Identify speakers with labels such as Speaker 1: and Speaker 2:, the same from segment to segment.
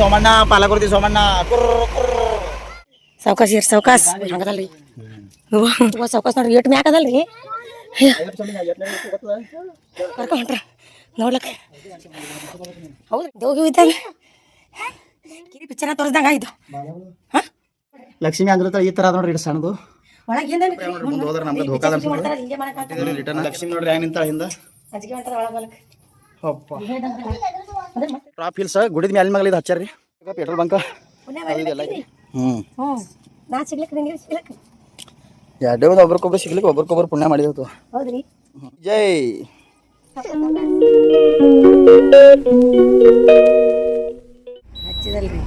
Speaker 1: ಸೋಮಣ್ಣ ಪಾಲಕೃತಿ ಸೋಮಣ್ಣ.
Speaker 2: ಸಾವ್ಕಾಸ್ ಇರ್ ಸಾವ್ಕಾಸ್. ಹಂಗದಲ್ರಿ. ಸಾವ್ಕಾಸ್ ನೋಡ್ರಿ ಏಟ್ ಮ್ಯಾಕ್ ಅದಲ್ರಿ? ಕರ್ಕೊಂಡ್ರ ನೋಡ್ಲಕ್ಕ. ಹೌದು ದೇವ್ಗೆ ಇದ್ದಾಗ. ಕಿರಿ ಪಿಕ್ಚರ ತೋರಿಸ್ದಂಗ ಆಯ್ತು.
Speaker 1: ಲಕ್ಷ್ಮಿ ಅಂದ್ರ ಈ ತರ ನೋಡ್ರಿ ಸಣ್ಣದು. ಲಕ್ಷ್ಮಿ ನೋಡ್ರಿ ಹೆಂಗ್ ನಿಂತಾಳ ಹಿಂದ?
Speaker 2: ಹೊಂಟದ ಒಳಗೆ.
Speaker 1: ಟ್ರಾಪ್ ಹಿಲ್ಸ್ ಗುಡಿದ ಮ್ಯಾಲ ಮಗಲ ಇದು ಹಚ್ಚಾರ್ರಿ ಪೆಟ್ರೋಲ್ ಬಂಕ್. ಹ್ಞೂ
Speaker 2: ಹ್ಞೂ ನಾ ಸಿಗ್ಲಿಕ್ಕೆ ನಿಂಗೆ ಸಿಗ್ಲಿಕ್ಕೆ
Speaker 1: ಎರಡೇ ಒಂದು ಒಬ್ರಿಗೊಬ್ರು ಸಿಗ್ಲಿಕ್ಕೆ ಒಬ್ರಿಗೊಬ್ರು ಪುಣ್ಯ
Speaker 2: ಹೌದ್ರಿ.
Speaker 1: ಜೈ.
Speaker 2: ಹಚ್ಚಿದಲ್ರಿ.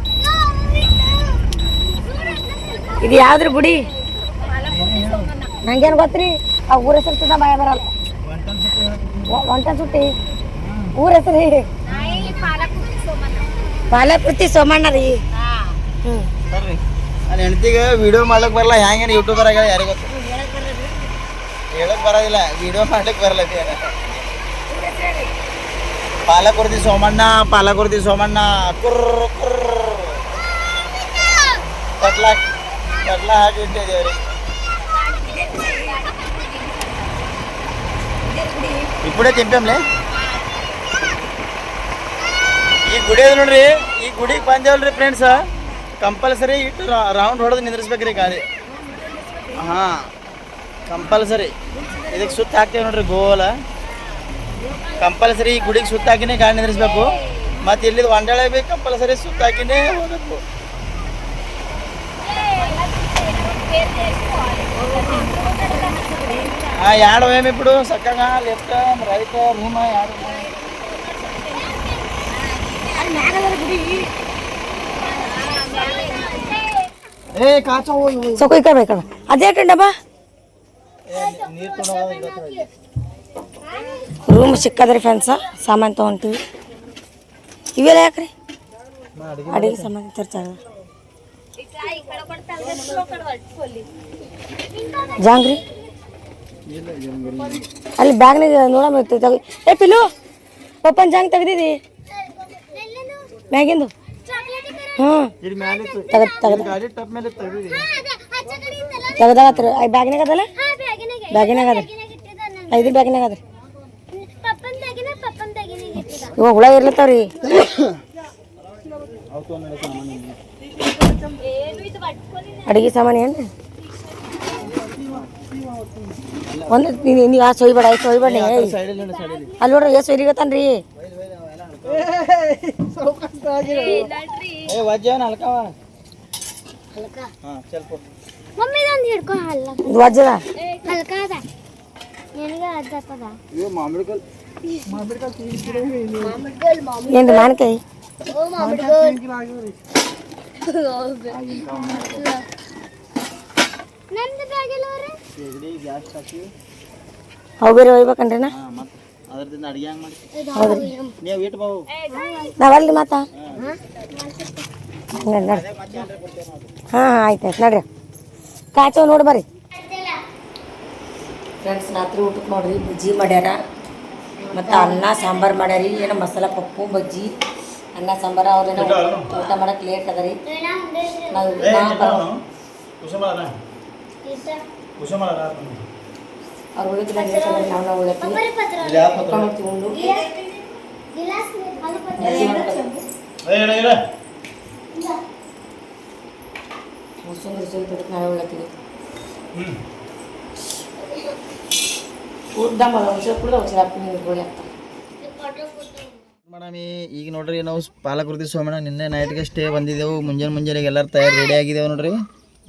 Speaker 2: ಇದು ಯಾವ್ದ್ರಿ ಗುಡಿ? ನಂಗೇನು ಗೊತ್ತ್ರಿ? ಆ ಊರ ಹೆಸರು ಸುತ್ತ ಭಯ ಬರಲ್ಲ. ಒಂಟನ್ ಸುಟ್ಟಿ ಊರ ಹೆಸರು ಪಾಲಕೃತಿ ಸೋಮಣ್ಣ ರೀ
Speaker 1: ನನ್ನ ಹೆಂಡತಿಗೆ ವಿಡಿಯೋ ಮಾಡ್ಲಕ್ ಬರಲ್ಲ ಹ್ಯಾಂಗೇನು ಯೂಟ್ಯೂಬರ್ ಆಗ್ಯಾಳ ಯಾರಿಗೆ ಗೊತ್ತು ಹೇಳಕ್ ಬರೋದಿಲ್ಲ ವಿಡಿಯೋ ಮಾಡ್ಲಿಕ್ಕೆ ಬರಲ್ಲ ಪಾಲಕುರ್ತಿ ಸೋಮಣ್ಣ ಪಾಲಕುರ್ತಿ ಸೋಮಣ್ಣ ಕುರ್ ಕುರ್ ಕಟ್ಲ ಕಟ್ಲ ಹಾಕಿಟ್ಟಿದ್ದೇವೆ ರೀ ఇప్పుడే తింటాంలే ಈ ಗುಡಿ ಅದ ನೋಡ್ರಿ, ಈ ಗುಡಿಗೆ ಬಂದೇವಲ್ರಿ ಫ್ರೆಂಡ್ಸ್ ಕಂಪಲ್ಸರಿ ಇಟ್ಟು ರೌಂಡ್ ಹೊಡೆದು ನಿಂದ್ರಿಸ್ಬೇಕ್ರಿ ಗಾಡಿ. ಹಾಂ, ಕಂಪಲ್ಸರಿ. ಇದಕ್ಕೆ ಸುತ್ತ ಹಾಕ್ತೇವೆ ನೋಡ್ರಿ ಗೋಲ. ಕಂಪಲ್ಸರಿ ಈ ಗುಡಿಗೆ ಸುತ್ತ ಹಾಕಿನೇ ಗಾಡಿ ನಿಂದ್ರಿಸ್ಬೇಕು. ಮತ್ತು ಇಲ್ಲಿ ಒಂಡಾಳೆ ಬೇಕು ಕಂಪಲ್ಸರಿ ಸುತ್ತ ಹಾಕಿನೇ ಹೋಗ್ಬೇಕು. ಹಾಂ, ಎರಡು ಒಯ್ಯಮಿ ಬಿಡು. ಸಕ್ಕಾಗ ಲೆಫ್ಟ್ ರೈಟ್ ರೂಮ ಎರಡು ಏ ಕಾಚ ಹೋಗಿ
Speaker 2: ಸೊ ಕೊಯ್ ಬೇಕಲ್ಲ ಅದೇ ಡಬ್ಬ
Speaker 1: ನೀರು ತೊಗೊಂಡು
Speaker 2: ರೂಮ್ ಸಿಕ್ಕದ್ರಿ ಫ್ರೆಂಡ್ಸ ಸಾಮಾನು ತೊಗೊಂತೀವಿ. ಇವೆಲ್ಲ ಯಾಕ್ರಿ? ಅಡಿಗೆ ಸಾಮಾನು ತರ್ಚಾರ ಜಾಂಗ್ರಿ? ಅಲ್ಲಿ ಬ್ಯಾಗ್ನಾಗ ನೋಡಮ್ಮ ಏ ಪಿಲು ಪಪ್ಪನ್ ಜಾಂಗ್ ತೆಗ್ದಿದಿ. ಮ್ಯಾಗಿಂದು? ಹ್ಞೂ. ತೆಗದ್ ತೆಗದ್ ತೆಗ್ದಾಗತ್ರ. ಐ ಬ್ಯಾಗ್ನಾಗ ಅದಲ್ಲ? ಬ್ಯಾಗಿನಾಗ. ಅದ. ಐದು ಬ್ಯಾಗಿನಾಗ ಅದ್ರಿ. ಇವಾಗ ಹುಳ ಇರ್ಲತ್ತವ್ರಿ. ಅಡಿಗೆ ಸಾಮಾನು ಏನ್ರಿ? ಒಂದು ನೀವು ಆ ಸೊಯ್ಬೇಡ ಐದು ಸೊಯ್ಬೇಡ ಅಲ್ಲಿ ನೋಡ್ರಿ ಎಷ್ಟು ಸೊಯ್ಲಿಗತ್ತಾನ್ರಿ
Speaker 1: ಏ ವಜ್ಜವನ ಹಲ್ಕವ ಹಾಂ ಸ್ವಲ್ಪ
Speaker 3: ಮಮ್ಮಿ ಇದೊಂದು ಹಿಡ್ಕೊ ಹಲ್ಲ
Speaker 2: ಇದು ವಜ್ಜದ
Speaker 3: ಹಲ್ಕ ಅದ ನಿನಗೆ ಅದ್ದಪ್ಪದ
Speaker 1: ಇವು ಮಾಮಿಡಿ ಕಲ್
Speaker 2: ಏನ್ರಿ ಮಾನ್ಕಾಯಿ
Speaker 3: ಓ ಮಾಮಿಡ್ಗೋಲ್ ನಂದು ಬ್ಯಾಗಿಲ್ಲ ಅವ್ರೆ
Speaker 1: ಸೀಗಡಿ ಗ್ಯಾಸ್ ಹಾಕಿ
Speaker 2: ಅವು ಬೇರೆ ಒಯ್ಬೇಕನ್ರಿ ನಾ
Speaker 1: ಹಾಂ ಮತ್ತು ಅದ್ರದಿಂದ ಅಡಿಗೆ ಹೆಂಗೆ ಮಾಡಿ
Speaker 2: ಹೌದ್ರಿ.
Speaker 1: ನೀವು ಇಟ್ಟು ಬಾವು.
Speaker 2: ನಾವಲ್ರಿ ಮಾತ? ನಡ್ರಿ. ಹಾಂ ಹಾಂ ಆಯ್ತು ಆಯ್ತು. ನಡ್ರಿ. ಕಾಚೋ ನೋಡಿ ಬರ್ರಿ. ಫ್ರೆಂಡ್ಸ್ ರಾತ್ರಿ ಊಟಕ್ಕೆ ನೋಡ್ರಿ ಬಜ್ಜಿ ಮಾಡ್ಯಾರ. ಮತ್ತು ಅನ್ನ ಸಾಂಬಾರು ಮಾಡ್ಯಾರಿ. ಏನೋ ಮಸಾಲ ಪಪ್ಪು ಬಜ್ಜಿ ಅನ್ನ ಸಾಂಬಾರು. ಅವ್ರೇನೋ ಊಟ ಮಾಡಕ್ಕೆ ಲೇಟ್ ಅದ ರೀ ನಾವು ನಾ ಅವ್ರು ಉಳಿದ್ರೆ ನಾವು ನಾವು ನಾವೇ ಕುಡ್ದ ಗೋಳಿ ಹಾಕ್ತಾರೆ
Speaker 1: ಮೇಡಮ್ ಈಗ ನೋಡ್ರಿ ನಾವು ಪಾಲಕೃತಿ ಸೋಮಣ್ಣ ನಿನ್ನೆ ನೈಟ್ಗೆ ಸ್ಟೇ ಬಂದಿದ್ದೆವು. ಮುಂಜಾನೆ ಮುಂಜಾನೆಗೆ ಎಲ್ಲರೂ ತಯಾರು ರೆಡಿ ಆಗಿದ್ದೇವೆ ನೋಡ್ರಿ.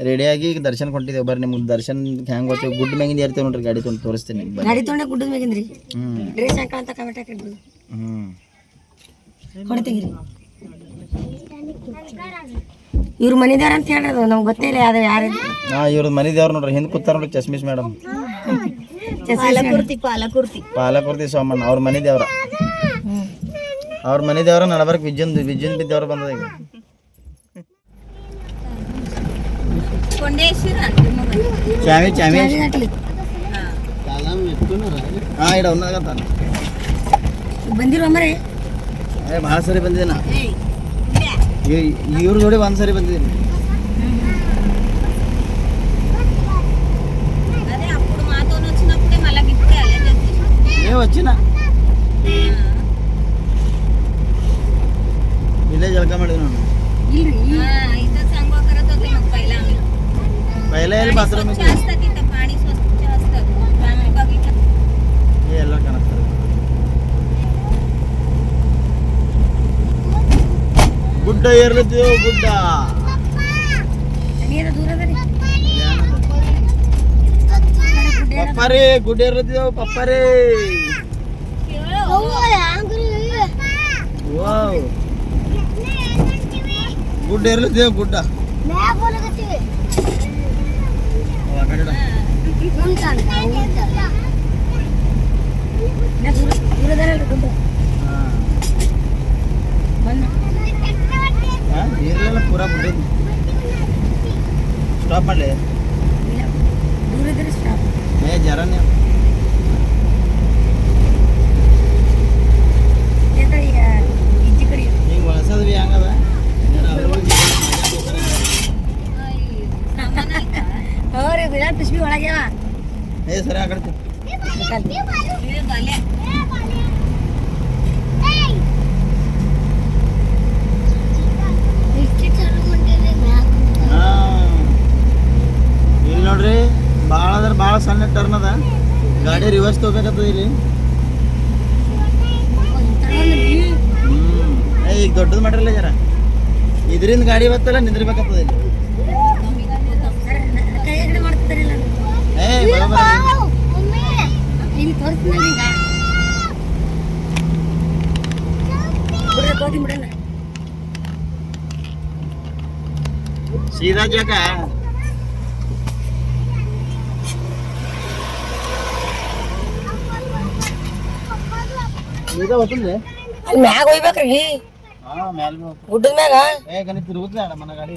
Speaker 1: ರೆಡಿಯಾಗಿ ಈಗ ದರ್ಶನ ಕೊಟ್ಟಿದ್ದೇವೆ. ಬರ್ರಿ ನಿಮ್ಗೆ ದರ್ಶನ ಹೆಂಗೆ ಹೋಗ್ತೀವಿ ಗುಡ್ ಮ್ಯಾಗಿಂದ ಇರ್ತೇವೆ ನೋಡ್ರಿ ಗಾಡಿ ತೊಗೊಂಡು ತೋರಿಸ್ತೀನಿ
Speaker 2: ಗಾಡಿ ತೊಗೊಂಡೆ ಗುಡ್ಡದ ಮ್ಯಾಗಿಂದ್ರಿ? ಡ್ರೆಸ್ ಹಾಕ ಅಂತ ಕಮೆಂಟ್ ಹಾಕಿದ್ರು ಇವ್ರ ಮನೆದೇವ್ರ ಅಂತ ಅದು ನಮ್ಗೆ ಗೊತ್ತೇ ಇಲ್ಲ ಯಾವ್ದು ಯಾರು
Speaker 1: ಹಾಂ ಇವ್ರದ್ದು ಮನೆ ದೇವ್ರು ನೋಡ್ರಿ ಹಿಂದೆ ಕೂತಾರ ನೋಡ್ರಿ ಚಸ್ಮಿಸ್ ಮೇಡಮ್
Speaker 2: ಪಾಲಕುರ್ತಿ ಪಾಲಕುರ್ತಿ.
Speaker 1: ಪಾಲಕೃತಿ ಸೋಮಣ್ಣ ಅವ್ರ ಮನೆ ದೇವ್ರ ಅವ್ರ ಮನೆ ದೇವ್ರ ನಡಬರ್ಕ್ ವಿಜಯನ್ ವಿಜಯನ್ ಬಿ ದೇವ್ರ ಬಂದದ ಈಗ. ಚಾವಿ ಚಾವಿ ಹಾಂ ಇಡ ಉನ್ನಾಗತ್ತ
Speaker 2: ಬಂದಿರೋ ಮರೆ
Speaker 1: ಏ ಭಾಳ ಸರಿ ಬಂದಿದೆ ನಾ ಇವ್ರ ಜೋಡಿ ಒಂದ್ಸರಿ ಬಂದಿದ್ದೀನಿ
Speaker 2: అదే అప్పుడు మాతో వచ్చినప్పుడే
Speaker 1: ಪೈಲ ಎಲ್ಲಿ ಬಾತ್ರೂಮ್
Speaker 2: स्वच्छ असतं तिथं पाणी स्वच्छ असतं आम्ही बघितलं
Speaker 1: ಎಲ್ಲ ಕಾಣಿಸ್ತದೆ ಗುಡ್ಡ ಏರ್ಲತ್ತೀವಿ ಗುಡ್ಡ
Speaker 2: ನೀರು ದೂರದಲ್ಲಿ
Speaker 1: ಪಪ್ಪಾರಿ ಗುಡ್ಡ ಏರ್ಲತ್ತೀವಿ ಪಪ್ಪಾರಿ ವಾವ್ ಗುಡ್ಡ ಏರ್ಲತ್ತೀವಿ ಗುಡ್ಡ ಇರ್ಲಿಲ್ಲ ಪೂರಾ ಬಿಟ್ಟಿದ್ದು ಸ್ಟಾಪ್ ಮಾಡಲಿ
Speaker 2: ದೂರದಲ್ಲಿ ಸ್ಟಾಪ್
Speaker 1: ಏ ಜರ ನೀವು
Speaker 2: ಈಚೆ ಕಡೆ
Speaker 1: ಹಿಂಗೆ ಬಳಸೋದು ಹೆಂಗದ
Speaker 2: ಅವ್ರಿ ವಿರಾಟ್ ಪಿಸ್ಬಿ ಒಳಗ್ಯಾವ
Speaker 1: ಏ ಸರಿ ಹಾ. ಇಲ್ಲಿ ನೋಡ್ರಿ ಭಾಳ ಅಂದ್ರೆ ಭಾಳ ಸಣ್ಣ ಟರ್ನ್ ಅದ. ಗಾಡಿ ರಿವರ್ಸ್ ತಗೋಬೇಕಾಗ್ತದ ಇಲ್ಲಿ. ಈಗ ದೊಡ್ಡದು ಮಾಡಿರಲ್ಲ ಜರ. ಇದರಿಂದ ಗಾಡಿ ಬರ್ತಲ್ಲ ನಿಂದ್ರಬೇಕತ್ತದ ಇಲ್ಲಿ
Speaker 2: ಕೈಗಡೆ ಮಾಡ್ತಿದ್ದಾರಿಲ್ಲ
Speaker 1: ಏ ಬರೋಬ್ಬರ
Speaker 2: ಇಲ್ಲಿ ತೋರಿಸ್ತೀನಿ ಈಗ ಬಿಡ್ರಿ ತೋತಿ ಬಿಡಲ್ಲ
Speaker 1: ಸೀದಾ ಜಾಗ ಸೀದಾ ಹೋಗ್ತಂದ್ರೆ
Speaker 2: ಅಲ್ಲಿ ಮ್ಯಾಗ ಹೋಗ್ಬೇಕ್ರಿ
Speaker 1: ಹಾ ಮ್ಯಾಲ ಬಿ ಹೋಗ್ತದೆ.
Speaker 2: ಗುಡ್ಡದ ಮ್ಯಾಗ
Speaker 1: ಏ ಗಣಿ ತಿರುಗುತ್ತ ಮನ ಗಾಡಿ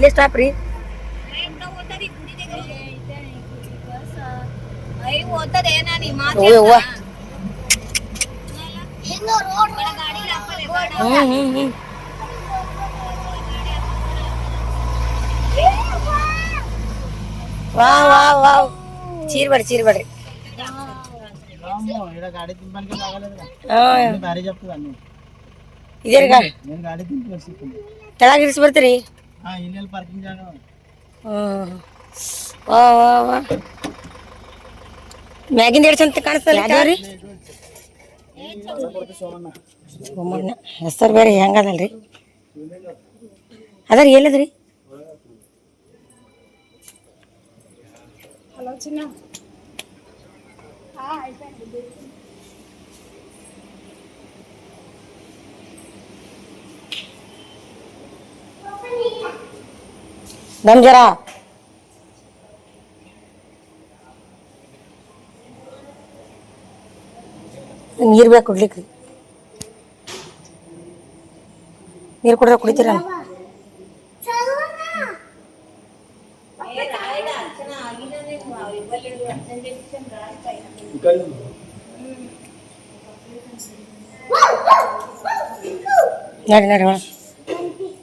Speaker 2: ಇಲ್ಲೇ
Speaker 1: ಸ್ಟಾಪ್
Speaker 2: ರೀ. ವಾ ವಾ ವಾವ್ ಚೀರ್ಬೇಡ್ರಿ ಚೀರ್ಬೇಡ್ರಿ ಇದೇ ಗಾಡಿ. ಇರಿಸಿ ಬರ್ತೀರಿ.
Speaker 1: ಹಾ ಇಲ್ಲೆಲ್ಲಿ ಪಾರ್ಕಿಂಗ್ ಜಾಗ ಅದ.
Speaker 2: ಹ್ಮ್ ವಾ ವಾ ವಾ ಮ್ಯಾಗಿಂದ ಎರಡು ಚಂದ ಕಾಣಿಸ್ತಲ್ಲ ರೀ ಸೋಮಣ್ಣ ಹೆಸರು ಬೇರೆ ಹೆಂಗದಲ್ರಿ ಅದರಿ ಎಲ್ಲದ್ರಿ ನಮ್ ಜರ ನೀರು ಬೇಕು ಕುಡ್ಲಿಕ್ಕೆ ನೀರು ಕುಡಿದ್ರೆ ಕುಡಿತೀರ ನಡಿ ನಡಿ ಒಳ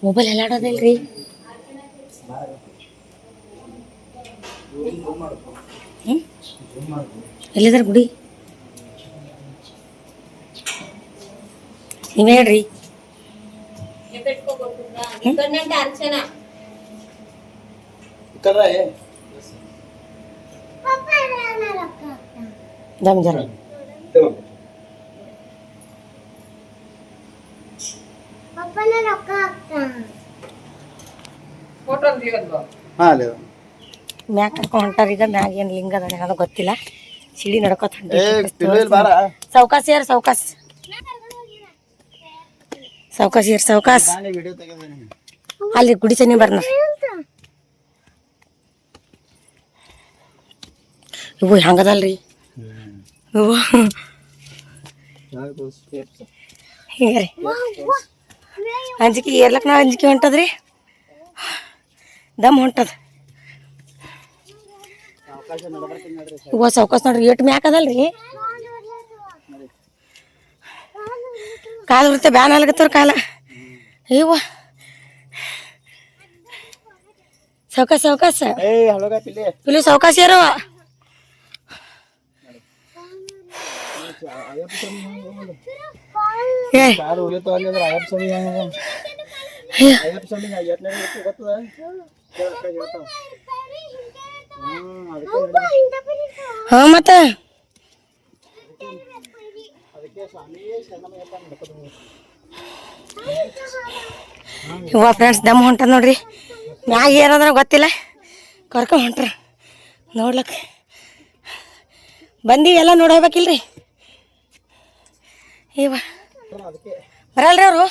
Speaker 2: ಮೊಬೈಲ್ ಎಲ್ಲ ಆಡೋದಿಲ್ರಿ ಹ್ಮ್ ಎಲ್ಲಿದಾರ ಗುಡಿ ನೀವೇ ಹೇಳ್ರಿ
Speaker 3: ಅರ್ಚನಾ
Speaker 1: ಈ ಕಡೆ ಏ,
Speaker 2: ದಮ್ ಜರ
Speaker 3: ಪಪ್ಪನ ರೊಕ್ಕ
Speaker 1: ಹಾ ಅಲ್ಲಿ ಅದ.
Speaker 2: ಮ್ಯಾಗ ಕರ್ಕೊಂಡ್ ಹೊಂಟಾರ ಈಗ ಮ್ಯಾಗ ಏನು ಲಿಂಗ ಅದ ಗೊತ್ತಿಲ್ಲ. ಸಿಡಿ ನಡ್ಕೋತ ಸೌಕಾಸ್ ಯಾರು ಸೌಕಾಸ್? ಸೌಕಾಸ್ ಯಾರು ಸೌಕಾಸ್? ಅಲ್ಲಿ ಗುಡಿ ಸನಿ ಬರ್ನ. ಇವು ಹೆಂಗದಲ್ರಿ? ಇವು. ಹಿಂಗ್ರಿ ರೀ. ಅಂಜಿಕೆ ಏರ್ಲಕ್ ನಾ ಅಂಜಿಕೆ ಹೊಂಟದ್ರಿ? ದಮ್ ಹೊಂಟದ. ಇವ ಸೌಕಾಸ್ ನೋಡ್ರಿ, ಏಟ್ ಮ್ಯಾಕದಲ್ರಿ ಕಾಲು ಬರುತ್ತೆ ಬ್ಯಾನ್ ಅಲ್ಗತ್ತವ್ರ ಕಾಲ. ಇವ ಸೌಕಾಸ್ ಸೌಕಾಸ್
Speaker 1: ಏ ಹಳಗ ಪಿಲ್ಲಿ
Speaker 2: ಹಾ ಮತ್ತ. ಇವ ಫ್ರೆಂಡ್ಸ್ ದಮ್ ಹೊಂಟದ ನೋಡ್ರಿ. ಮ್ಯಾಗ ಏನಂದ್ರೆ ಗೊತ್ತಿಲ್ಲ. ಕರ್ಕೊಂಡು ಹೊಂಟ್ರ. ನೋಡ್ಲಕ್ಕ. ಬಂದೀವಿ ಎಲ್ಲ ನೋಡ್ಬೇಕಿಲ್ರಿ ಇವ. ಬರಲ್ರಿ ಅವರು?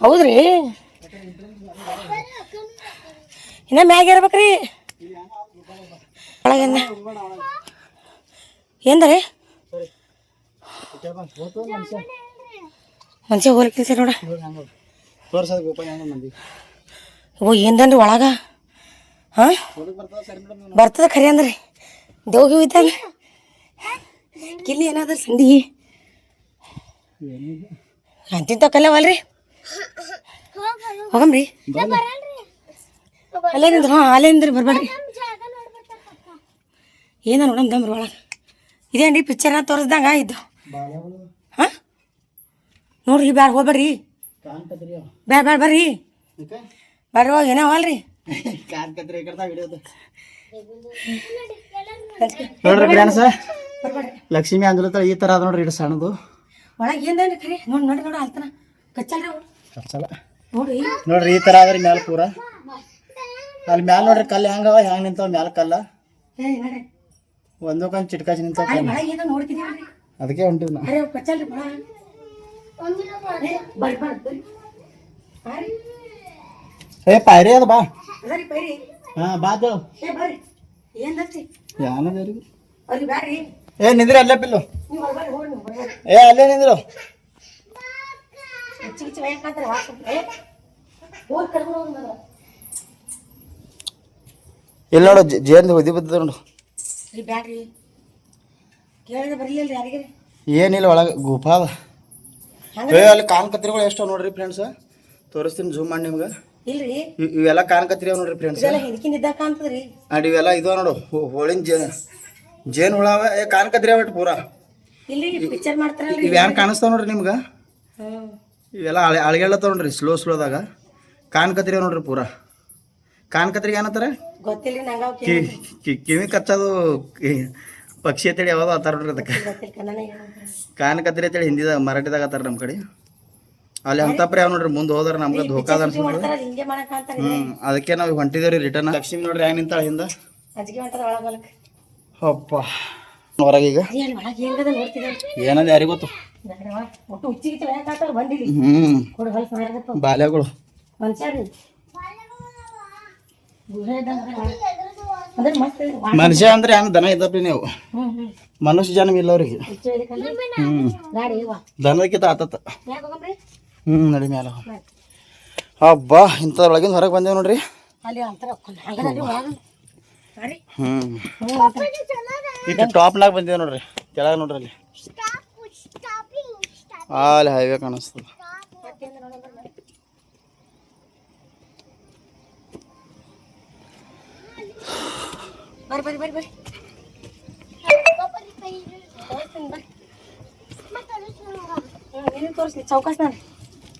Speaker 2: ಹೌದ್ರಿ? ಇನ್ನ ಮ್ಯಾಗ ಇರ್ಬೇಕ್ರಿ. ಏನ್ರಿ? ಮನುಷ್ಯ ಹೋಲಿಕಿಲ್ಸ ನೋಡ. ಓ ಏನ್ದನ್ರಿ ಒಳಗ? ಹಾ?
Speaker 1: ಬರ್ತದ
Speaker 2: ಖರೆ ಅಂದ್ರೆ. ದೇವ್ಗಿ ಇದ್ದಂಗ ಕಿಲ್ಲಿ ಏನಾದ್ರಿ ಸಂಡಿ. ಅಂತಿಂತ ಕಲ್ಲವಲ್ರಿ ಹೋಗಮ್ರಿ. ಅಲ್ಲೇ ನಿಂದ್ರ ಹಾಂ, ಅಲ್ಲೇ ನಿಂದ್ರಿ ಬರ್ಬೇಡ್ರಿ ಏನ ನೋಡಮ್ ದಮ್ರಿ ಒಳಗೆ ಇದೇನ್ರಿ ಪಿಕ್ಚರ್ನ ತೋರಿಸ್ದಂಗ ಇದ್ದು ಹಾಂ? ನೋಡ್ರಿ, ಬ್ಯಾಡ, ಹೋಗ್ಬೇಡ್ರಿ. ಬ್ಯಾಡ ಬ್ಯಾಡ, ಬರ್ರಿ. ಬರ್ರಿ, ಹೋಗಿ, ಏನೋ ಅಲ್ರಿ?
Speaker 1: ನೋಡ್ರಿ ಫ್ರೆಂಡ್ಸ ಲಕ್ಷ್ಮಿ ಅಂದ್ರ ಈ ತರ ಅದ ನೋಡ್ರಿ ಇಡ ಸಣ್ಣದು.
Speaker 2: ಒಳಗೆ ನೋಡಿ ನೋಡಿ ಆಲ್ತನ
Speaker 1: ಕಚ್ಚಲ್ಲ
Speaker 2: ನೋಡ್ರಿ.
Speaker 1: ನೋಡ್ರಿ ಈ ತರ ಆದ್ರಿ ಮ್ಯಾಲ ಪೂರ. ಅಲ್ಲಿ ಮ್ಯಾಲ ನೋಡ್ರಿ ಕಲ್ಲು ಹೆಂಗ ಹೆಂಗ್ ನಿಂತಾವ ಮ್ಯಾಲ ಕಲ್ಲ.
Speaker 2: ಒಂದು
Speaker 1: ಕಂದ್ ಚಿಟ್ಕಾಚಿ ನಿಂತಾವ ಅದಕ್ಕೆ ಹೊಂಟಿವ್
Speaker 2: ಕಚ್ಚಲ್ರಿ ಬಡ
Speaker 1: ಏ ಪಾಯ್ರಿ ಅದ ಬಾ.
Speaker 2: ಅದರಿ ಬೈರಿ
Speaker 1: ಹಾ ಬಾ ದೇವ್
Speaker 2: ಏ ಬರ್ರಿ. ಏನ್ ಬ್ಯಾಡ್ರಿ
Speaker 1: ಏ ನಿಂದ್ರಿ ಅಲ್ಲೇ ಪಿಲ್ಲು
Speaker 2: ನೀವು ಬರ್ಬಾರಿ ಹೋಗಿ ನೀವು ಬರ್ಬಾರಿ
Speaker 1: ಏ ಅಲ್ಲೇ ನಿಂದ್ರು.
Speaker 2: ಹೆಚ್ಚು ಗಿಚ್ಚು ಬೇಕಂತಾರೆ ವಾಸ? ಏ ಹೋಗಿ ಕರ್ಕೊಂಡು ಹೋಗಿ ಮಗ
Speaker 1: ಇಲ್ಲಿ ನೋಡು ಜೇನ್ ಒದಿ ಬರ್ತದ ನೋಡು.
Speaker 2: ಇಲ್ಲಿ ಬ್ಯಾಡ್ರಿ. ಕೇಳಿದ್ರೆ ಬರಲಿಲ್ಲ ಯಾರಿಗೆ?
Speaker 1: ಏನಿಲ್ಲ ಒಳಗೆ ಗುಫಾ ಅದ. ಏ ಅಲ್ಲಿ ಕಾನ್ ಕತ್ರಿಗಳು ಎಷ್ಟು ನೋಡ್ರಿ ಫ್ರೆಂಡ್ಸ್ ತೋರಿಸ್ತೀನಿ ಝೂಮ್ ಮಾಡಿ ನಿಮ್ಗೆ.
Speaker 2: ಇಲ್ರಿ?
Speaker 1: ಇವ್- ಇವೆಲ್ಲ ಕಾನ್ ಕತ್ರಿ ನೋಡ್ರಿ ಫ್ರೆಂಡ್ಸ್
Speaker 2: ಇದೆಲ್ಲ ಹಿಂದಕಿಂದ ಇದ್ದಾಗ ಕಾಣ್ತದ್ರಿ.
Speaker 1: ಅಡ್ ಇವೆಲ್ಲ ಇದು ನೋಡು. ಹೋ- ಹೋಳಿನ ಜೇನ್ ಜೇನು ಹುಳ ಅವ ಏ ಕಾನ್ ಕತ್ರಿ ಅವಟ್ ಪೂರ.
Speaker 2: ಇಲ್ಲಿ ಪಿಕ್ಚರ್ ಮಾಡ್ತಾರಲ್ರಿ
Speaker 1: ಇವ್ ಏನ್ ಕಾಣಿಸ್ತಾವ ನೋಡ್ರಿ ನಿಮ್ಗೆ?
Speaker 2: ಹ್ಮ್.
Speaker 1: ಇವೆಲ್ಲ ಅಳೆ ಅಳಗೆಳ್ಳತ್ತಾವ ನೋಡ್ರಿ ಸ್ಲೋ ಸ್ಲೋದಾಗ ಕಾನ್ ಕತ್ರಿ ನೋಡ್ರಿ ಪೂರಾ. ಕಾನ್ ಕತ್ರಿಗೆ ಏನಂತಾರೆ?
Speaker 2: ಗೊತ್ತಿಲ್ಲ ನಂಗ ಅವ್
Speaker 1: ಕಿ ಕಿ- ಕಿವಿ ಕಚ್ಚೋದು ಕಿ- ಪಕ್ಷಿ ಅಂತೇಳಿ ಯಾವ್ದೋ ಆತಾರ ನೋಡ್ರಿ ಅದಕ್ಕೆ.
Speaker 2: ಗೊತ್ತಿಲ್ಲ ಕನ್ನಡ ಏನಂತಾರೆ.
Speaker 1: ಕಾನ್ ಕತ್ರಿ ಅಂತೇಳಿ ಹಿಂದಿದಾಗ ಮರಾಠಿದಾಗ ಆತಾರ ನಮ್ಮ ಕಡೆ. ಅಲ್ಲಿ ಅಂತಪ್ರಿ ಯಾವ ನೋಡ್ರಿ ಮುಂದೆ ಹೋದ್ರ ನಮ್ಗೆ ಧೋಕಾದ ಹ್ಮ್ ಅದಕ್ಕೆ ನಾವು ಹೊಂಟಿದೇವ್ರಿ ರಿಟರ್ನ್ ಲಕ್ಷ್ಮಿ ನೋಡ್ರಿ ಹೆಂಗ್ ನಿಂತಾಳ ಹಿಂದ? ಅಪ್ಪ. ಹೊರಗೀಗ ಏನದ ಯಾರಿಗ್ ಗೊತ್ತು? ಹ್ಮ್. ಬಾಲ್ಯಗಳು.
Speaker 2: ಮನುಷ್ಯ ಅಂದ್ರೆ
Speaker 1: ಏನ್ ದನ ಇದ್ದಪ್ರಿ ನೀವು? ಮನುಷ್ಯ ಜನ್ಮ ಇಲ್ಲ ಅವ್ರಿಗೆ. ಹ್ಮ್. ದನದಕ್ಕಿಂತ ಆತತ್ತ ಹ್ಮ್ ನಡಿ ಮ್ಯಾಲ. ಹಬ್ಬಾ ಇಂಥದ್ರೊಳಗಿಂದ ಹೊರಗೆ ಬಂದೇವು ನೋಡ್ರಿ.
Speaker 2: ಹ್ಞೂ.
Speaker 1: ಇಟ್ಟು ಟಾಪ್ನಾಗ ಬಂದೇವ್ ನೋಡ್ರಿ ಕೆಳಗೆ ನೋಡ್ರಿ ಅಲ್ಲಿ. ಅಲ್ಲಿ ಹೈವೇ ಕಾಣಿಸ್ತದೆ.
Speaker 2: ಬರ್ರಿ ಬರ್ರಿ ಬರ್ರಿ ಬರ್ರಿ ಹ್ಞೂ ತೋರಿಸ್ಲಿ ಚೌಕಾಸ್ ನಾನು.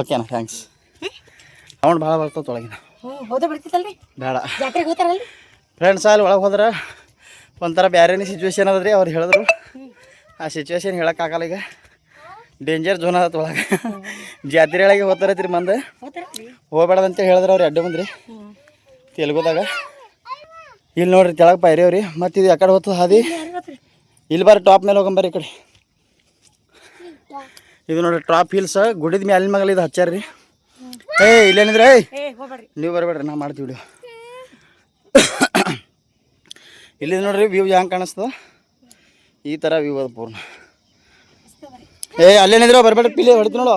Speaker 1: ಓಕೆನಾ ಥ್ಯಾಂಕ್ಸ್ ಸೌಂಡ್ ಭಾಳ ಬರ್ತದೆ
Speaker 2: ಒಳಗಿನ. ಹೋದ ಬಿಡ್ತಿತ್ತಲ್ರಿ?
Speaker 1: ಬೇಡ.
Speaker 2: ಜಾತ್ರೆಗೆ ಹೋತಾರಲ್ರಿ
Speaker 1: ಫ್ರೆಂಡ್ಸ್ ಅಲ್ಲಿ ಒಳಗೆ ಹೋದ್ರೆ ಒಂಥರ ಬೇರೆನೇ ಸಿಚುವೇಶನ್ ಅದ ರೀ ಅವ್ರು ಹೇಳಿದ್ರು. ಆ ಸಿಚುವೇಶನ್ ಹೇಳೋಕ್ಕಾಗಲ್ಲ ಈಗ. ಡೇಂಜರ್ ಝೋನ್ ಅದ ಒಳಗೆ. ಜಾತ್ರೆ ಒಳಗೆ ಹೋಗ್ತಾರೈತ್ರಿ ಮಂದೆ. ಹೋಗ್ಬೇಡದಂತ ಹೇಳಿದ್ರು ಅವ್ರು ಅಡ್ಡ ಬಂದ್ರಿ ತೆಲುಗುದಾಗ. ಇಲ್ಲಿ ನೋಡ್ರಿ ತೆಳಗೆ ಪೈರಿ ಅವ್ರಿ. ಮತ್ತು ಇದು ಯಾಕಡೆ ಹೋತದ ಹಾದಿ. ಇಲ್ಲಿ ಬರ್ರಿ ಟಾಪ್ ಮೇಲೆ ಹೋಗಂಬರ್ರಿ ಈ ಕಡೆ. ಇದು ನೋಡ್ರಿ ಟಾಪ್ ಹಿಲ್ಸ್ ಗುಡಿದ ಮ್ಯಾಲಿನ ಮಗಲ್ ಇದು ಹಚ್ಚಾರ್ರಿ ಏ ಇಲ್ಲೇನಿದ್ರೆ ನೀವು ಬರಬೇಡ್ರಿ ನಾ ಮಾಡ್ತೀವಿ ಇಲ್ಲಿ ನೋಡ್ರಿ ವ್ಯೂ ಹೆಂಗೆ ಕಾಣಿಸ್ತದ ಈ ಥರ ವ್ಯೂ ಅದ ಪೂರ್ಣ. ಏ ಅಲ್ಲೇನಿದ್ರೆ ಬರಬೇಡ ಪಿಲಿ ಹೊಡಿತು ನೋಡು.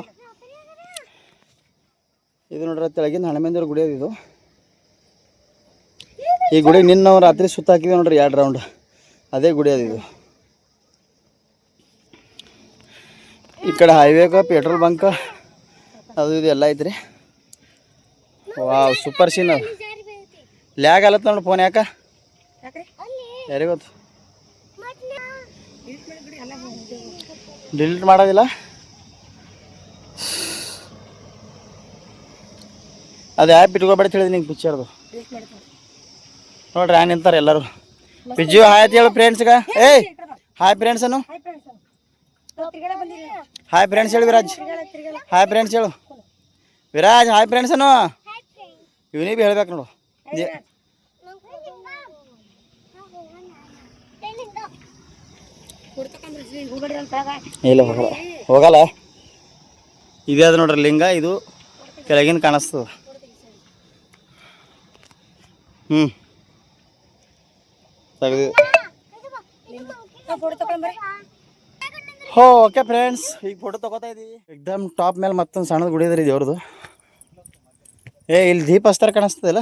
Speaker 1: ಇದು ನೋಡ್ರಿ ತೆಳಗಿಂದ ಹಣಮೇಂದ್ರ ಗುಡಿ ಅದು ಇದು. ಈ ಗುಡಿ ನಿನ್ನ ನಾವು ರಾತ್ರಿ ಸುತ್ತ ಹಾಕಿದ್ವಿ ನೋಡ್ರಿ ಎರಡು ರೌಂಡ್ ಅದೇ ಗುಡಿ ಅದು ಇದು. ಈ ಕಡೆ ಹೈವೇಗ ಪೆಟ್ರೋಲ್ ಬಂಕ್ ಅದು ಇದು ಎಲ್ಲ ಐತ್ರಿ. ವಾವ್ ಸೂಪರ್ ಸೀನ್ ಅದು. ಲ್ಯಾಗ್ ಆಲತ್ತ ನೋಡಿ ಫೋನ್ ಯಾಕ? ಗೊತ್ತು ಡಿಲೀಟ್ ಮಾಡೋದಿಲ್ಲ? ಅದು ಆ್ಯಪ್ ಇಟ್ಕೊಬೇಡ ತಿಳಿದು ನಿಂಗೆ ಪಿಕ್ಚರ್ದು ನೋಡ್ರಿ ಆ ನಿಂತಾರೆ ಎಲ್ಲರೂ. ಪಿಜ್ಜು ಹಾಯ್ ಹೇಳು ಫ್ರೆಂಡ್ಸ್ಗ ಏಯ್ ಹಾಯ್ ಫ್ರೆಂಡ್ಸನು
Speaker 2: ಹಾಯ್ ಫ್ರೆಂಡ್ಸ್ ನಾವು ತಿರ್ಗಾಡ ಬಂದಿರಿ
Speaker 1: ಹಾಯ್ ಫ್ರೆಂಡ್ಸ್ ಹೇಳು ವಿರಾಜ್ ಹಾಯ್ ಫ್ರೆಂಡ್ಸ್ ಹೇಳು. ವಿರಾಜ್ ಹಾಯ್ ಫ್ರೆಂಡ್ಸ್ ಅನು ಇವನೇ ಭೀ ಹೇಳ್ಬೇಕು ನೋಡು. ಇಲ್ಲ ಹೋಗಲ್ಲ. ಹೋಗಲ್ಲ. ಇದೇ ಅದು ನೋಡ್ರಿ ಲಿಂಗ? ಇದು ಕೆಳಗಿನ ಕಾಣಿಸ್ತದ. ಹ್ಞೂ ತೆಗೆದು ಹೋ ಓಕೆ ಫ್ರೆಂಡ್ಸ್ ಈಗ ಫೋಟೋ ತಗೋತಾ ಇದೀವಿ. ಎಕ್ದಮ್ ಟಾಪ್ ಮೇಲೆ ಮತ್ತೊಂದು ಸಣ್ಣದ ಗುಡಿ ಇದ್ರಿ ದೇವ್ರದು. ಏ ಇಲ್ಲಿ ದೀಪ ಹಚ್ತಾರ ಕಾಣಿಸ್ತದಲ್ಲ?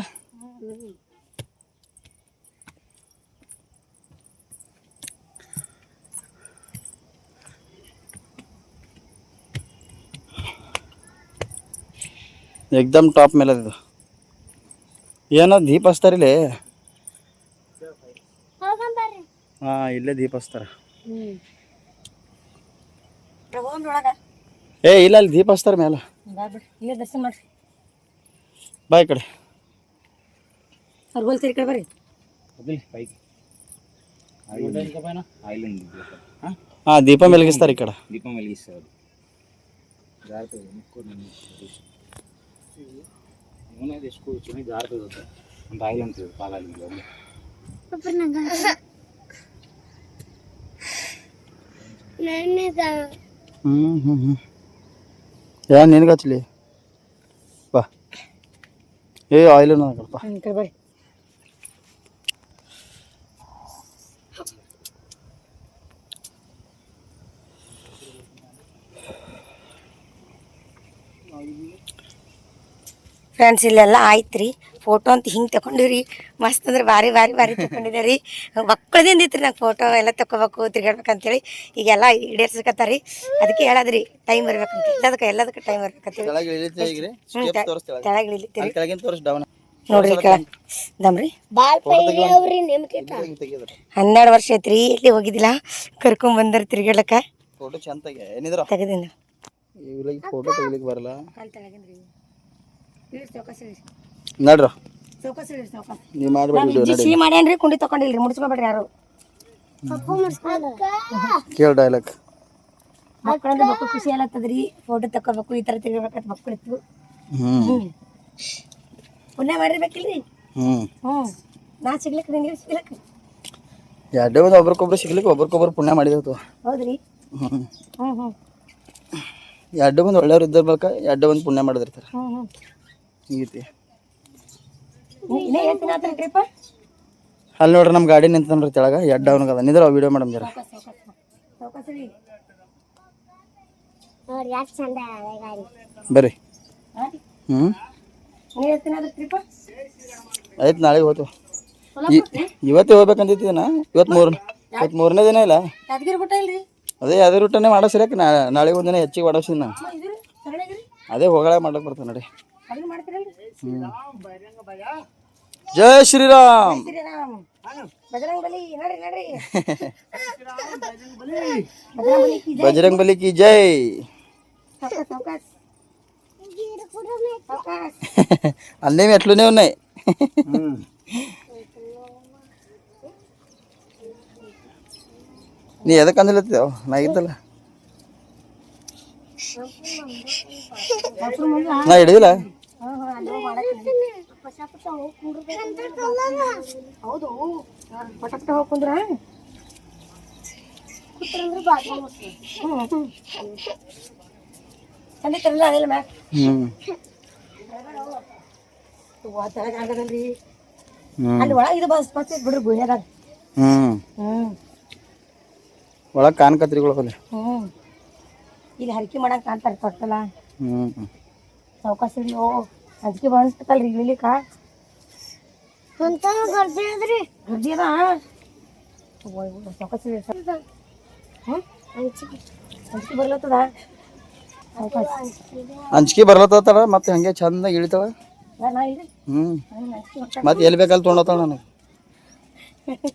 Speaker 1: ಎಕ್ದಮ್ ಟಾಪ್ ಮೇಲೆ ಅದು ಏನೋ ದೀಪ ಹಚ್ತಾರಿಲ್ಲಿ ಹಾಂ ಇಲ್ಲೇ ದೀಪ ಹಚ್ತಾರ
Speaker 2: ಒಳಗ
Speaker 1: ಏ ಇಲ್ಲ ಅಲ್ಲಿ ದೀಪ ಹಚ್ತಾರ
Speaker 2: ಮ್ಯಾಲ ಇಲ್ಲ ದರ್ಶನ ಮಾಡ್ರಿ
Speaker 1: ಬಾಯ್ ಕಡೆ
Speaker 2: ಅವ್ರು ಈ ಕಡೆ ಬರ್ರಿ
Speaker 1: ಹಾಂ ದೀಪ ಮೆಲಗಿಸ್ತಾರೆ ಈ ಕಡೆ
Speaker 4: ದೀಪ ಮೆಲಗಿಸ್ತಾರೆ ಇವನೇ ಎಷ್ಟು ಚುನಿ ಜಾರ್ತದೆ ಅಂತ ಆಯಿಲ್ ಅಂತಿದ್ರು ಪಾಲಾಗಿ ಒಬ್ಬರು ನಂಗೆ
Speaker 1: ಹ್ಞೂ ಹ್ಞೂ ಹ್ಞೂ ಯಾ ನಿನಗೆ ಹಚ್ಚಲಿ ಬಾ. ಏ ಆಯಿಲ್
Speaker 2: ಈ ಕಡೆ ಬರ್ರಿ. ಫ್ರೆಂಡ್ಸ್ ಇಲ್ಲೆಲ್ಲ ಆಯ್ತು ರೀ ಫೋಟೋ ಅಂತ ಹಿಂಗೆ ತಗೊಂಡಿವ್ರಿ. ಮಸ್ತ್ ಅಂದ್ರೆ ಭಾರಿ ಭಾರಿ ಭಾರಿ ತಗೊಂಡಿದ್ದೆ ರೀ. ಮಕ್ಕಳದಿಂದ ಇತ್ತು ನಂಗೆ ಫೋಟೋ ಎಲ್ಲ ತಗೋಬೇಕು ತಿರ್ಗಾಡ್ಬೇಕಂತೇಳಿ ಈಗೆಲ್ಲ ಈಡೇರ್ಸಕತ್ತಾರ ಅದಕ್ಕೆ ಹೇಳದ್ರಿ ಟೈಮ್ ಇರ್ಬೇಕಂತ. ಎಲ್ಲದಕ್ಕೆ ಎಲ್ಲದಕ್ಕೆ ಟೈಮ್
Speaker 1: ಕೆಳಗೆ ರೀ.
Speaker 2: ಇಳಿತೀರಿ
Speaker 1: ಡೌನ್.
Speaker 2: ನೋಡ್ರಿ ದಮ್ರಿ ಹನ್ನೆರಡು ವರ್ಷ ಐತ್ರಿ ಎಲ್ಲಿ ಹೋಗಿದ್ದಿಲ್ಲ? ಕರ್ಕೊಂಡ್ ಬಂದ್ರ ತಿರ್ಗಾಡಕ
Speaker 1: ಫೋಟೋ ಚಂದ
Speaker 2: ತೆಗದಿನ
Speaker 1: ಫೋಟೋ ತೆಗಿಲಿಕ್ಕೆ ಬರಲ್ಲ. ನಡ್ರ. ನೀವು ಮಾಡ್ಬೇಡಿ
Speaker 2: ಸಿಹಿ ಮಾಡ್ಯಾನ್ರಿ ಕುಂಡಿ ತಕೊಂಡಿಲ್ರಿ ಮುಡ್ಸ್ಕೊಬೇಡ್ರಿ ಯಾರು.
Speaker 1: ಕೇಳ ಡೈಲಾಗ್
Speaker 2: ಮಕ್ಕಳಂದ್ರೆ ಮಕ್ಕಳು ಖುಷಿ ಆಗತ್ತದ್ರಿ ಫೋಟೋ ತಕೋಬೇಕು ಈ ತರ ತೆಗಿಬೇಕಂತ ಮಕ್ಕಳಿತ್ತು. ಪುಣ್ಯ ಮಾಡಿರ್ಬೇಕಿಲ್ರಿ?
Speaker 1: ಹ್ಞೂ
Speaker 2: ನಾ ಸಿಗ್ಲಿಕ್ಕೆ ನಿಂಗೆ ಸಿಗ್ಲಿಕ್ಕೆ
Speaker 1: ಎರಡೇ ಒಂದು ಒಬ್ರಿಗೊಬ್ರು ಸಿಗ್ಲಿಕ್ಕೆ ಒಬ್ರಿಗೊಬ್ರು ಪುಣ್ಯ ಮಾಡಿದೆವು
Speaker 2: ಹೌದ್ರಿ?
Speaker 1: ಹ್ಞೂ
Speaker 2: ಹ್ಞೂ
Speaker 1: ಎರಡು ಮಂದಿ ಒಳ್ಳೆಯವ್ರು ಇದ್ದ ಬಳಿಕ ಎರಡು ಮಂದಿ ಪುಣ್ಯ ಮಾಡಿದಿರ್ತಾರೆ. ಹಿಂಗೈತಿ
Speaker 2: ಇನ್ನೇ
Speaker 1: ಅಲ್ಲಿ ನೋಡ್ರಿ ನಮ್ಮ ಗಾಡಿ ನಿಂತನ್ರಿ ತೆಳಗ ಎಡ್ ಅವನಿಗೆ ಅದ ನಿಂದ್ರ ವಿಡಿಯೋ ಮಾಡಮ್ ಜರ. ಬರ್ರಿ. ಹ್ಞೂ ಆಯ್ತು ನಾಳೆಗೆ ಹೋಗ್ತೀವಿ. ಇವತ್ತೇ ಹೋಗ್ಬೇಕಂತಿದ್ದೀನ ಇವತ್ತು ಮೂರು ಇವತ್ತು ಮೂರನೇ ದಿನ ಇಲ್ಲ? ಅದೇ ಅದೇ ರೂಟನೇ ಮಾಡೋ ಸರಿಯಾಕ ನಾಳೆ ಒಂದಿನ ಹೆಚ್ಚಿಗೆ ಮಾಡೋಸಿನ ನಾ ಅದೇ ಹೋಗಳ ಮಾಡಕ್ ಬರ್ತದೆ ನೋಡಿ ಜೈ
Speaker 2: ஜெய் ஸ்ரீராம் बजरंग
Speaker 1: बली की जय అన్నీ
Speaker 2: ఎట్లనే ఉన్నాయి నీ
Speaker 1: ఎద కందులెత్తావు నా ఇద్దల నా ఇడుగులా ನಾ ಇದ್ದಲ್ಲ ನಾ ಹಿಡಿದಿಲ್ಲ
Speaker 2: ಹೌದು. ಪಟ ಪಟ ಹೋಗ್ ಕುಂದ್ರ? ಚಂದಿತ್ತರಲ್ಲ ಅದಿಲ್ಲ ಮ್ಯಾಕ್ ತೆಳಗ್ ಆಗದಲ್ರಿ ಅಲ್ಲಿ ಒಳಗೆ ಇದು ಬಸ್ ಬಸ್ ಬಿಡ್ರಿ ಹ್ಮ್.
Speaker 1: ಒಳಗೆ ಕಾನ್ ಕತ್ರಿಗಳು ಹ್ಞೂ
Speaker 2: ಹ್ಮ್. ಇಲ್ಲಿ ಹರಕೆ ಮಾಡಕ್ ಕಾಣ್ತಾರ ತೊಟ್ಟಲ್ಲ
Speaker 1: ಹ್ಞೂ
Speaker 2: ಸಾವ್ಕಾಸ ಇಲ್ಲಿ ಅಂಜಿಕೆ ಬಂತಲ್ರಿ ಇಳಿಲಿಕ್ಕ? ಗರ್ದಿ ಅದ? ಸಾವ್ಕಾಸ ಹ್ಮ್ ಅಂಜಿಕೆ ಬರ್ಲತ್ತದ? ಸಾವ್ಕಾಸ.
Speaker 1: ಅಂಜಿಕೆ ಬರ್ಲತ್ತಾಳ ಮತ್ತೆ ಹಂಗೆ ಚಂದ
Speaker 2: ಇಳಿತಾವ ಹ್ಮ್.
Speaker 1: ಮತ್ತೆ. ಎಲ್ಲಿ ಬೇಕಲ್ಲಿ ತೊಗೊಂಡೋತಾಳ ನನಗೆ.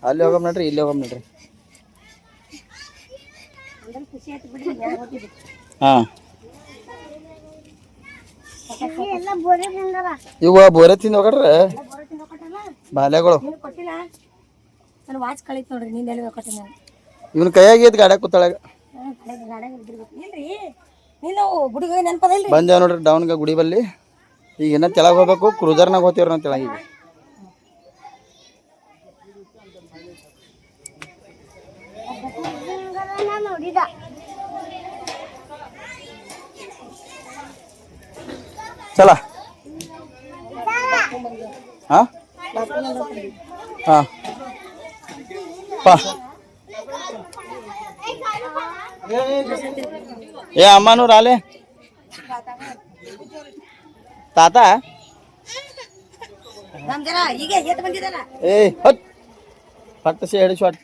Speaker 1: ಅಲ್ಲಿ ಹೋಗಮ್ ನೋಡ್ರಿ ಇಲ್ಲಿ ಹೋಗಮ್ ನೋಡ್ರಿ.
Speaker 2: ಅಂದ್ರೆ
Speaker 1: ಹಾಂ. ಇವ ಬೋರೆ ತಿಂದು ಹೋಗಡ್ರೆ? ಬಾಲ್ಯಗಳು.
Speaker 2: ನೀನು ವಾಚ್ ಕಳೀತು ನೋಡ್ರಿ ನಿಂದ ಎಲ್ಲಿ ಕೊಟ್ಟೆ ನಾನು
Speaker 1: ಇವನ್ ಕೈಯಾಗಿ ಗಾಡ್ಯಾಗ ಕೂತಾಳಾಗ
Speaker 2: ನೀನು ಗುಡಿಗೆ
Speaker 1: ಬಂದೇವ್ ನೋಡ್ರಿ ಡೌನ್ಗೆ ಗುಡಿ ಬಲ್ಲಿ. ಈಗ ಇನ್ನ ತೆಳಗ್ ಹೋಗ್ಬೇಕು ಕ್ರೂಸರ್ನಾಗ ಹೋಗ್ತೀವ್ರಿ ನಾವು ತೆಳಗೆ Salah. Salah. Hah?
Speaker 2: Hah? Ya, aman urale. Tata. Eh, hut, headshot.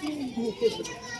Speaker 2: Thank you.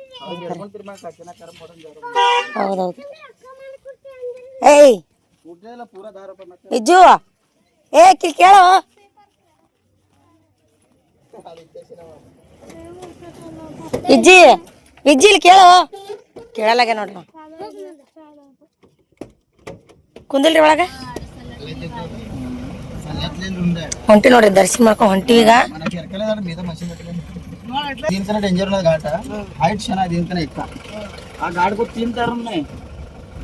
Speaker 2: ಹೌದೌದು. ಏಯ್! ಇಜ್ಜು ಏ ಕಿಲ್ ಕೇಳೋ. ಇಜ್ಜಿ ವಿಜ್ಜಿ ಇಲ್ಲಿ ಕೇಳೋ. ಕೇಳಲಾಗ ನೋಡ್ರಿ. ಕುಂದಿಲ್ರಿ ಒಳಗ? ಹೊಂಟಿ ನೋಡ್ರಿ ದರ್ಶನ ಮಾಡ್ಕೊಂಡ್ ಹೊಂಟಿ ಈಗ.
Speaker 1: దీనికన్నా డేంజర్ ఉన్నది ఘాట హైట్ చాలా దీనికన్నా ఎక్కువ ఆ ఘాటుకు తీన్ టర్న్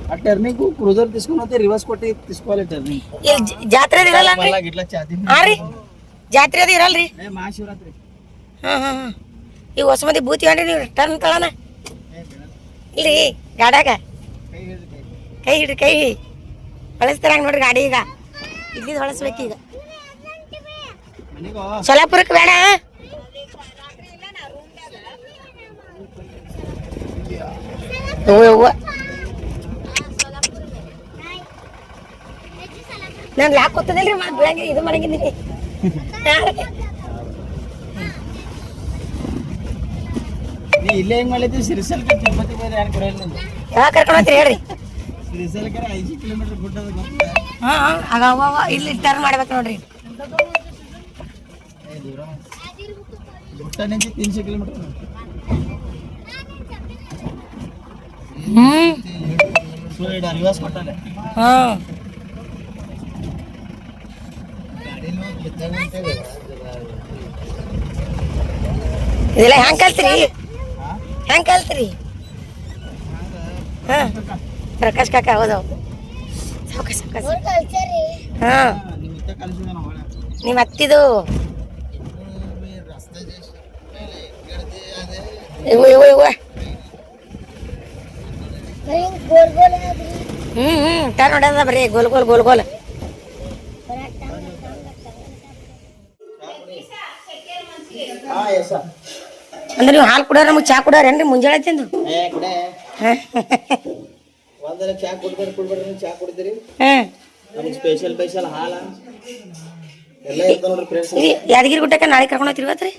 Speaker 1: ఆ టర్నింగ్ క్రూజర్ తీసుకుని వస్తే రివర్స్ కొట్టి తీసుకోవాలి టర్నింగ్
Speaker 2: ಇಲ್ಲಿ ಜ- ಜಾತ್ರೆ ಅದ್ ಇರಲ್ಲ
Speaker 1: మళ్ళా గిట్లా ఛాతీ
Speaker 2: ಹಾ ರೀ ಜಾತ್ರೆ ಅದು ಇರಲ್ರಿ
Speaker 1: ఏ మహాశివరాత్రి
Speaker 2: ಹಾ ಹಾ ಹಾ ಈಗ ಹೊಸ ಮಂದಿ ಬೂತಿ ಹೊಂಡ್ರಿ ನೀವು ಟರ್ನ್ ತಳನ ಇಲ್ರಿ ಗಾಡ್ಯಾಗ
Speaker 1: ಕೈ ಹಿಡ್ದು ಕೈ.
Speaker 2: ಕೈ ಹಿಡ್ರಿ ಕೈ ಬಳಸ್ತಾರ ನೋಡ್ರಿ ಗಾಡಿ ಈಗ ಇಲ್ಲಿದ್ ಹೊಳಸ್ಬೇಕು ಈಗ
Speaker 1: ಮನಿಗೋ
Speaker 2: ಸೊಲಾಪುರಕ್ಕೆ ಬೇಡ ಅವ್ವ ನಾನು ಯಾಕೆ ಕೊತ್ತದಿಲ್ರಿ ಮಾಡಿ ಬೆಳಗ್ಗೆ ಇದು ಮಾಡಂಗಿದ್ದೀನಿ.
Speaker 1: ನೀ ಇಲ್ಲೇ ಹೆಂಗ್ ಸಿರಿಸಲ್ಕೆ ತಿರುಪತಿ ಬೇರೆ ಯಾರು
Speaker 2: ಹೇಳ್ರಿ.
Speaker 1: ಸಿರಿಸಲ್ಕೆ ಕಿಲೋಮೀಟರ್
Speaker 2: ಹಾಂ ಹಾಂ ಆಗ ಇಲ್ಲಿ ಟರ್ನ್ ಮಾಡ್ಬೇಕು ನೋಡ್ರಿ.
Speaker 1: ದೂರ. ತಿನ್ಸು ಕಿಲೋಮೀಟರ್
Speaker 2: ಇದೆಲ್ಲ ಹೆಂಗ್ ಕಲ್ತ್ರಿ? ಹೆಂಗ್ ಕಲ್ತ್ರಿ? ಹಾ. ಪ್ರಕಾಶ್ ಕಾಕ, ಹೌದು. ಸಾವಕ ಸಾವಕ ಹಾ. ನಿಮ್ಮ ಅತ್ತಿದು ಇವ ಇವ ಇವ
Speaker 3: ಹ್ಮ್
Speaker 2: ಹ್ಞೂ ಟರ್ನ್ ಹೊಡೆದ ಬರೀ ಗೋಲ್ ಗೋಲ್ ಗೋಲ್ ಗೋಲ್. ಅಂದ್ರೆ ನೀವು ಹಾಲು ಕುಡಿಯೋರು ನಮಗೆ ಚಾ ಕುಡಿಯೋರೇನ್ರಿ ಮುಂಜಾನೆ ತಿಂದು?
Speaker 1: ಒಂದರ ಚಾ ಕುಡ್ಬೇಡ್ರಿ ಕುಡ್ಬೇಡ್ರಿ ಚಾ ಕುಡಿದಿರಿ
Speaker 2: ಹಾಂ.
Speaker 1: ನಮಗೆ ಸ್ಪೆಷಲ್ ಸ್ಪೆಷಲ್ ಹಾಲ. ಎಲ್ಲ ಇರ್ತಾವ ನೋಡ್ರಿ ಫ್ರೆಂಡ್ಸ್
Speaker 2: ಯಾದಗಿರಿ ಗುಡ್ಡಕ್ಕೆ ನಾಳೆ ಕರ್ಕೊಂಡು ಹೋಗ್ತೀರಿ ಇವತ್ತು ರೀ?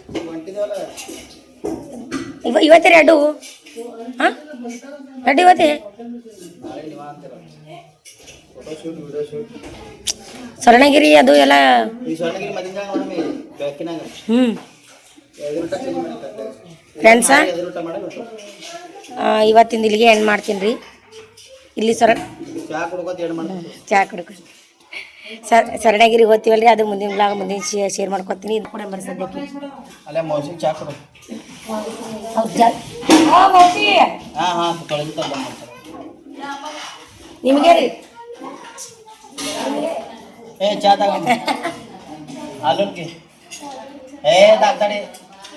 Speaker 2: ಇವತ್ತೇ ರೀ ಅಡ್ಡು. ಹಾಂ?
Speaker 1: ರೆಡಿ ಶೂಟ್
Speaker 2: ಸ್ವರ್ಣಗಿರಿ ಅದು ಎಲ್ಲ ಹ್ಞೂ ಫ್ರೆಂಡ್ಸಾ ಇವತ್ತಿಂದ ಇಲ್ಲಿಗೆ ಎಂಡ್ ಮಾಡ್ತೀನಿ ರೀ. ಇಲ್ಲಿ ಸರ
Speaker 1: ಚಾ
Speaker 2: ಕುಡ್ಕೊ ಸರ್ ಸ್ವರ್ಣಗಿರಿ ಹೋಗ್ತೀವಲ್ರಿ ಅದು ಮುಂದಿನ ಬ್ಲಾಗ್ ಮುಂದಿನ ಶೇರ್ ಮಾಡ್ಕೊತೀನಿ. ಇದು ಕೂಡ ಬರೀ
Speaker 1: ಚಾ
Speaker 2: ಹೌದು ಜಾ ಹಾ ಮೌಸಿ
Speaker 1: ಹಾ ಹಾ ತೊಳೆದು ಮಾಡ್ತಾರೆ.
Speaker 2: ನಿಮಗೆ ರೀ
Speaker 1: ಏ ಚಾ ತಗೊಂಡು ಹಾಲುನ್ಗೆ ಏ ತಾಗ್ತಾಡಿ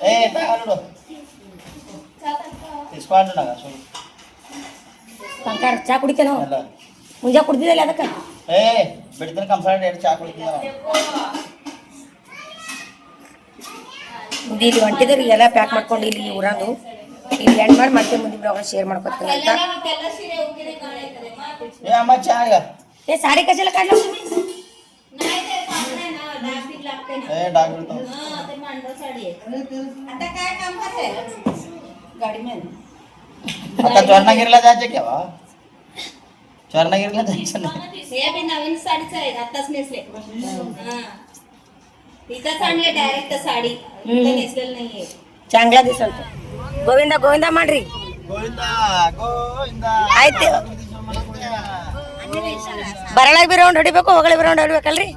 Speaker 1: ಏ ತಗೊಂಡು ಇಸ್ಕೊಂಡು ನಾಗ ಸುಮ್ಮನೆ
Speaker 2: ಕಂಕಾರ ಚಾ ಕುಡಿತೇನೋ
Speaker 1: ಎಲ್ಲ
Speaker 2: ಮುಂಜಾ ಕುಡ್ದಿದ್ದಲ್ಲ ಅದಕ್ಕೆ?
Speaker 1: ಏ ಬಿಡ್ತೀನಿ ಕಂಪ್ಲೇಂಟ್ ಚಾ ಕುಡಿತೀನಿ.
Speaker 2: ಇದು ಇಲ್ಲಿ ಹೊಂಟಿದ್ರಿ ಎಲ್ಲ ಪ್ಯಾಕ್ ಮಾಡ್ಕೊಂಡು ಇಲ್ಲಿ ಊರಂದು ಇಲ್ಲಿ ಎಂಡ್ ಮಾಡಿ ಮತ್ತೆ ಮುಂದಿನ ಬ್ಲಾಗ್ ಶೇರ್ ಮಾಡ್ಕೊತೀನಿ ಅಂತ
Speaker 3: ಮತ್ತೆಲ್ಲ ಸೀರೆ ಹೋಗಿದ್ರೆ ಕಾಣೈತದೆ ಮಾತು
Speaker 1: ಏ ಅಮ್ಮ ಚಾ ಈಗ
Speaker 2: ಏ ಸಾಡಿ ಕಸೆಲ್ಲ ಕಾಡ್ಲ
Speaker 3: नाही ते पाहुणे ना डाग बीग लागते ना
Speaker 1: ಏ ಡಾಕ್ ಬಿಡ್ತಾವ
Speaker 3: हा ते मांडव साडी आहे आता काय काम करते गाडी में
Speaker 1: आता चोरणागिरीला जायचं केव्हा चोरणागिरीला जायचं नाही
Speaker 3: हे बी नवीन साडीच आहे आताच नेसले हा इथंच आणले डायरेक्ट साडी इथं नेसलेलं नाहीये
Speaker 2: ಚಾಂಗ್ಲಾ ದಿವಸ ಅಂತ ಗೋವಿಂದ ಗೋವಿಂದ ಮಾಡ್ರಿ
Speaker 1: ಗೋವಿಂದ ಗೋವಿಂದ
Speaker 2: ಆಯ್ತು ಬರಳಾಗ ಬಿ ರೌಂಡ್ ಹೊಡಿಬೇಕು ಹೋಗಳಿ ಬಿ ರೌಂಡ್ ಹೊಡಿಬೇಕಲ್ರಿ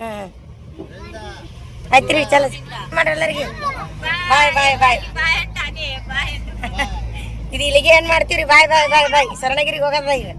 Speaker 2: ಹಾಂ ಆಯ್ತು ರೀ ಚಲ ಮಾಡ್ರಿ ಎಲ್ಲರಿಗೆ ಬಾಯ್ ಬಾಯ್ ಬಾಯ್ ಇದು ಇಲ್ಲಿಗೆ ಏನು ಮಾಡ್ತೀರಿ ಬಾಯ್ ಬಾಯ್ ಬಾಯ್ ಬಾಯ್ ಶರಣಗಿರಿಗೆ ಹೋಗೋದ ಈಗ